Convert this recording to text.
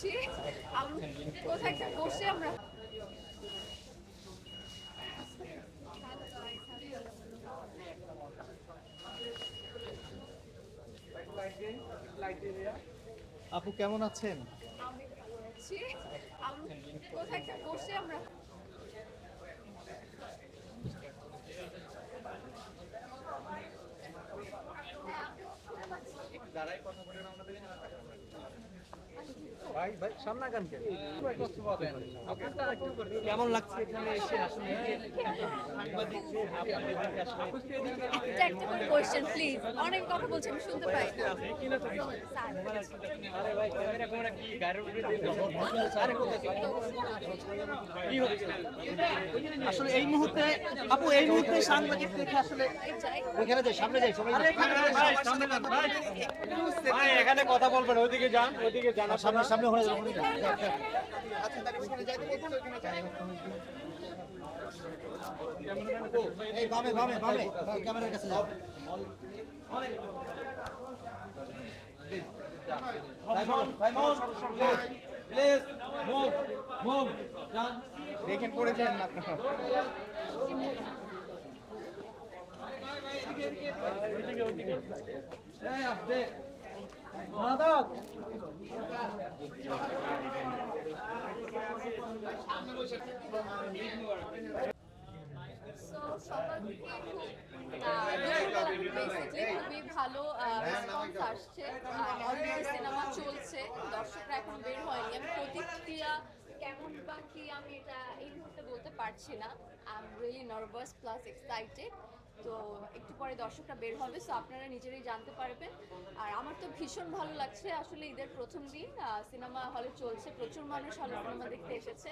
করছি আমরা কোথায় একটা বসে আমরা? আপু কেমন আছেন? আমি ভালো আছি। আমরা কোথায় একটা বসে আমরা? ভাই ভাই সামনে গান কেমন লাগছে এখানে এসে আসলে? প্লিজ অনেক কথা বলছি আমি শুনতে পাই। না আরে ভাই ক্যামেরা ক্যামেরা কি গাড়ির উপরে দিয়ে দাও। আরে কোথায় কি হচ্ছে? আসলে এই মুহূর্তে আপু এই মুহূর্তে সাংবাদিক দেখে আসলে ওইখানে যাই সামনে যাই সবাই সামনে যান ভাই। এখানে কথা বলবেন ওইদিকে যান ওইদিকে যান সামনে সামনে ওখানে যাই। এই বামে বামে বামে ক্যামেরার কাছে যাও প্লিজ মুভ মুভ যান দেখেন পড়ে যান না ওইদিকে ওইদিকে এই আপনি মাদক খুবই ভালো রেসপন্স আসছে। অলরেডি সিনেমা চলছে, দর্শকরা এখন বের হয়নি। আমি প্রতিক্রিয়া কেমন বা কি? আমি এটা পারছি না। I am really nervous plus excited তো একটু পরে দর্শকরা বের হবে সো আপনারা নিজেরাই জানতে পারবেন। আর আমার তো ভীষণ ভালো লাগছে, আসলে ঈদের প্রথম দিন সিনেমা হলে চলছে, প্রচুর মানুষ হলে সিনেমা দেখতে এসেছে।